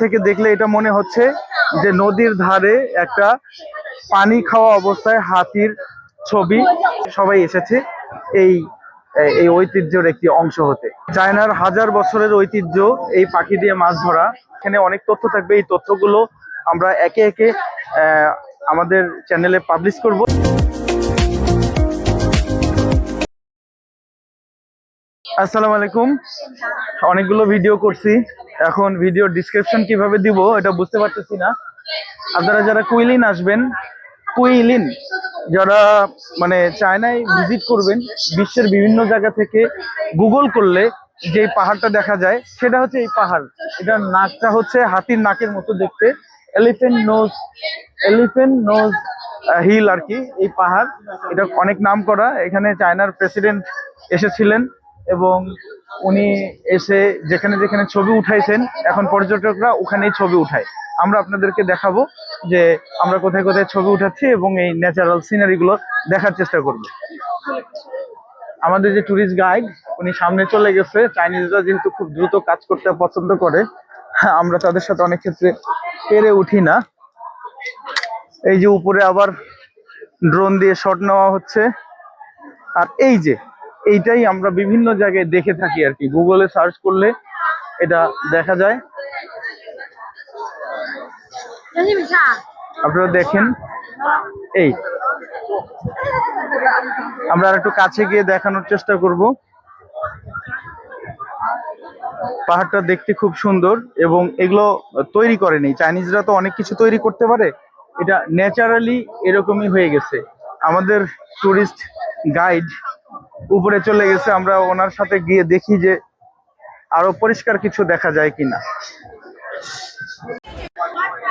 থেকে দেখলে এটা মনে হচ্ছে যে নদীর ধারে একটা পানি খাওয়া অবস্থায় হাতির ছবি সবাই এসেছে এই এই ঐতিহ্যের একটি অংশ হতে। চায়নার হাজার বছরের ঐতিহ্য এই পাখি দিয়ে মাছ ধরা। এখানে অনেক তথ্য থাকবে। এই তথ্যগুলো আমরা একে একে আমাদের চ্যানেলে পাবলিশ করব। আসসালামু আলাইকুম। অনেকগুলো ভিডিও করছি। এখন ভিডিও ডিসক্রিপশন কীভাবে দিব, এটা বুঝতে পারতেছি না। আপনারা যারা কুইলিন আসবেন, কুইলিন, যারা মানে চায়নায় ভিজিট করবেন, বিশ্বের বিভিন্ন জায়গা থেকে গুগল করলে যে পাহাড়টা দেখা যায়, সেটা হচ্ছে এই পাহাড়। এটার নাকটা হচ্ছে হাতির নাকের মতো দেখতে। Elephant nose elephant nose hill আর কি, এই পাহাড়। এটা অনেক নাম করা। এখানে চায়নার প্রেসিডেন্ট এসেছিলেন। এবং উনি এসে যেখানে যেখানে ছবি উঠাইছেন, এখন পর্যটকরা ওখানেই ছবি উঠায়। আমরা আপনাদেরকে দেখাবো যে আমরা কোথায় কোথায় ছবি উঠাচ্ছি এবং এই ন্যাচারাল সিনারি গুলো দেখার চেষ্টা করব। আমাদের যে ট্যুরিস্ট গাইড উনি সামনে চলে গেছে। চাইনিজরা যেহেতু খুব দ্রুত কাজ করতে পছন্দ করে, আমরা তাদের সাথে অনেক ক্ষেত্রে পেরে উঠি না। এই যে উপরে আবার ড্রোন দিয়ে শট নেওয়া হচ্ছে। আর এই যে এইটাই আমরা বিভিন্ন জায়গায় দেখে থাকি আর কি। গুগলে সার্চ করলে এটা দেখা যায়। আপনারা দেখেন, এই। আমরা আর একটু কাছে গিয়ে দেখানোর চেষ্টা করব। পাহাড়টা দেখতে খুব সুন্দর এবং এগুলো তৈরি করেনি চাইনিজরা তো অনেক কিছু তৈরি করতে পারে। এটা ন্যাচারালি এরকমই হয়ে গেছে। আমাদের টুরিস্ট গাইড উপরে চলে গেছে, আমরা ওনার সাথে গিয়ে দেখি যে আরও পরিষ্কার কিছু দেখা যায় কিনা।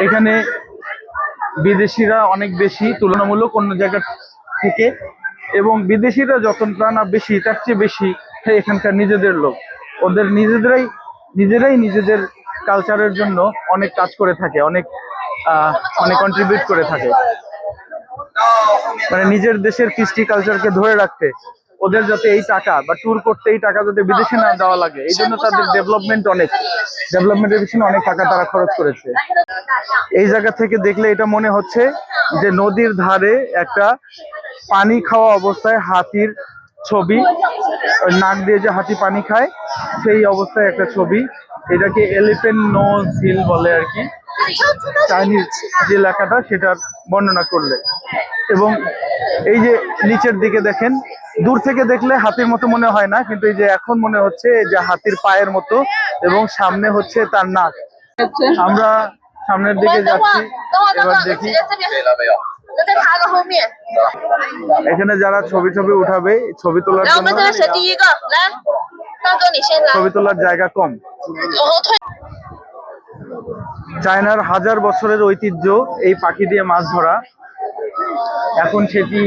এখানে বিদেশিরা অনেক বেশি, তুলনামূলক অন্য জায়গা থেকে, এবং বিদেশিরা যতটা না বেশি, তার চেয়ে বেশি এখানকার নিজেদের লোক। ওদের নিজেদেরাই, নিজেরাই নিজেদের কালচারের জন্য অনেক কাজ করে থাকে, অনেক মানে কন্ট্রিবিউট করে থাকে। মানে নিজের দেশের কৃষ্টি কালচারকে ধরে রাখতে ওদের যাতে এই টাকা বা ট্যুর করতে এই টাকা যাতে বিদেশে না দেওয়া লাগে, এই জন্য তাদের ডেভেলপমেন্ট অনেক। ডেভেলপমেন্টের পিছনে অনেক টাকা তারা খরচ করেছে। এই জায়গা থেকে দেখলে এটা মনে হচ্ছে যে নদীর ধারে একটা পানি খাওয়া অবস্থায় হাতির ছবি নাক দিয়ে যে হাতি পানি খায়, সেই অবস্থায় একটা ছবি। এটাকে এলিফেন্ট নোজ হিল বলে আর কি। চাইনিজ যে লেখাটা সেটার বর্ণনা করলে। এবং এই যে নিচের দিকে দেখেন, দূর থেকে দেখলে হাতির মতো মনে হয় না, কিন্তু এই যে এখন মনে হচ্ছে যে হাতির পায়ের মতো এবং সামনে হচ্ছে তার নাক। আমরা সামনের দিকে যাচ্ছি, এবার দেখি। এখানে যারা ছবি ছবি উঠাবে, ছবি তোলার জন্য ছবি তোলার জায়গা কম। চায়নার হাজার বছরের ঐতিহ্য এই পাখি দিয়ে মাছ ধরা। এখন সেটি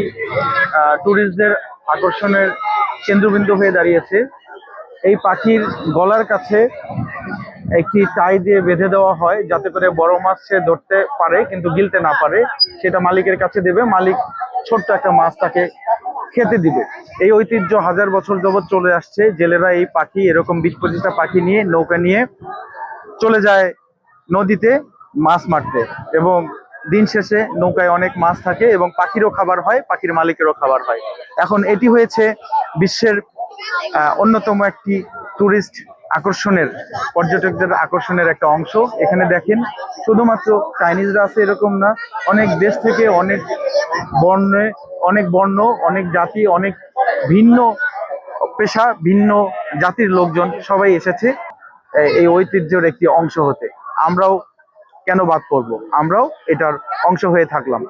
ট্যুরিস্টদের আকর্ষণের কেন্দ্রবিন্দু হয়ে দাঁড়িয়েছে। এই পাখির গলার কাছে একটি টাই দিয়ে বেঁধে দেওয়া হয়, যাতে করে বড় মাছ সে ধরতে পারে, কিন্তু গিলতে না পারে। সেটা মালিকের কাছে দেবে, মালিক ছোট্ট একটা মাছ তাকে খেতে দিবে। এই ঐতিহ্য হাজার বছর যাবৎ চলে আসছে, জেলেরা এই পাখি, এরকম বিশ পঁচিশটা পাখি নিয়ে নৌকা নিয়ে চলে যায় নদীতে মাছ মারতে। এবং দিন শেষে নৌকায় অনেক মাছ থাকে এবং পাখিরও খাবার হয়, পাখির মালিকেরও খাবার হয়। এখন এটি হয়েছে বিশ্বের অন্যতম একটি টুরিস্ট আকর্ষণের, পর্যটকদের আকর্ষণের একটা অংশ। এখানে দেখেন, শুধুমাত্র চাইনিজরা আছে এরকম না, অনেক দেশ থেকে অনেক বর্ণে, অনেক বর্ণ, অনেক জাতি, অনেক ভিন্ন পেশা, ভিন্ন জাতির লোকজন সবাই এসেছে এই ঐতিহ্যের একটি অংশ হতে। আমরাও কেন বাদ করব আমরাও এটার অংশ হয়ে থাকলাম।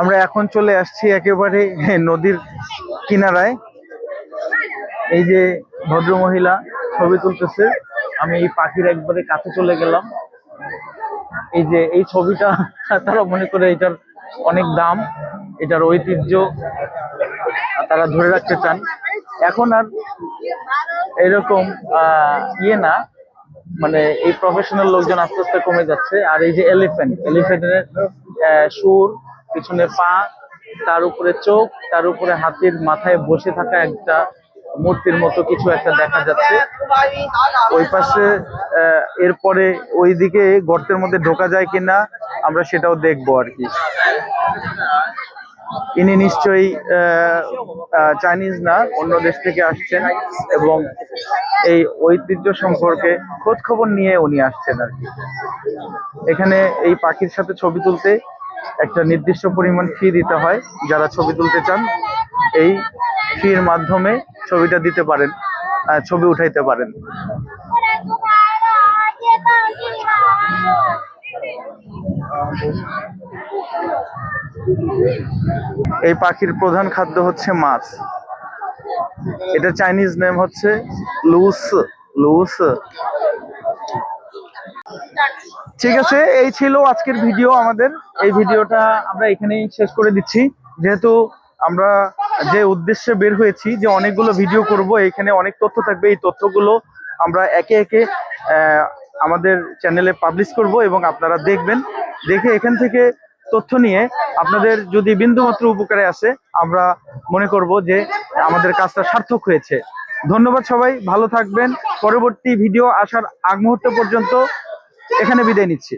আমরা এখন চলে আসছি একেবারে নদীর কিনারায়। এই যে ভদ্র মহিলা ছবি তুলতেছে আমি এই পাখির একবারে কাছে চলে গেলাম। এই যে এই ছবিটা তারা মনে করে এটার অনেক দাম এটার ঐতিহ্য তারা ধরে রাখতে চান। এখন আর এরকম আহ, ইয়ে না মানে এই প্রফেশনাল লোকজন আস্তে আস্তে কমে যাচ্ছে। আর এই যে এলিফ্যান্ট এলিফ্যান্টের সুর, পিছনে পা, তার উপরে চোখ, তার উপরে হাতির মাথায় বসে থাকা একটা মূর্তির মতো কিছু একটা দেখা যাচ্ছে। ওই পাশে এরপরে ওইদিকে গর্তের মধ্যে ঢোকা যায় কিনা, আমরা সেটাও দেখব আর কি। ইনি নিশ্চয়ই চাইনিজ না, অন্য দেশ থেকে আসছেন এবং এই ঐতিহ্য সম্পর্কে খোঁজ খবর নিয়ে উনি আসছেন আর কি। এখানে এই পাখির সাথে ছবি তুলতে একটা নির্দিষ্ট পরিমাণ ফি দিতে হয়। যারা ছবি তুলতে চান, এই ফির মাধ্যমে ছবিটা দিতে পারেন ছবি উঠাইতে পারেন। এই পাখির প্রধান খাদ্য হচ্ছে মাছ। এটা চাইনিজ নেম হচ্ছে লুস লুস। ঠিক আছে, এই ছিল আজকের ভিডিও আমাদের। এই ভিডিওটা আমরা এখানেই শেষ করে দিচ্ছি। যেহেতু আমরা যে উদ্দেশ্যে বের হয়েছি যে অনেকগুলো ভিডিও করব, এখানে অনেক তথ্য থাকবে। এই তথ্যগুলো আমরা একে একে আমাদের চ্যানেলে পাবলিশ করব এবং আপনারা দেখবেন। দেখে এখান থেকে তথ্য নিয়ে আপনাদের যদি বিন্দুমাত্র উপকারে আসে, আমরা মনে করব যে আমাদের কাজটা সার্থক হয়েছে। ধন্যবাদ সবাই, ভালো থাকবেন। পরবর্তী ভিডিও আসার আগ মুহূর্ত পর্যন্ত এখানে বিদায় নিচ্ছি।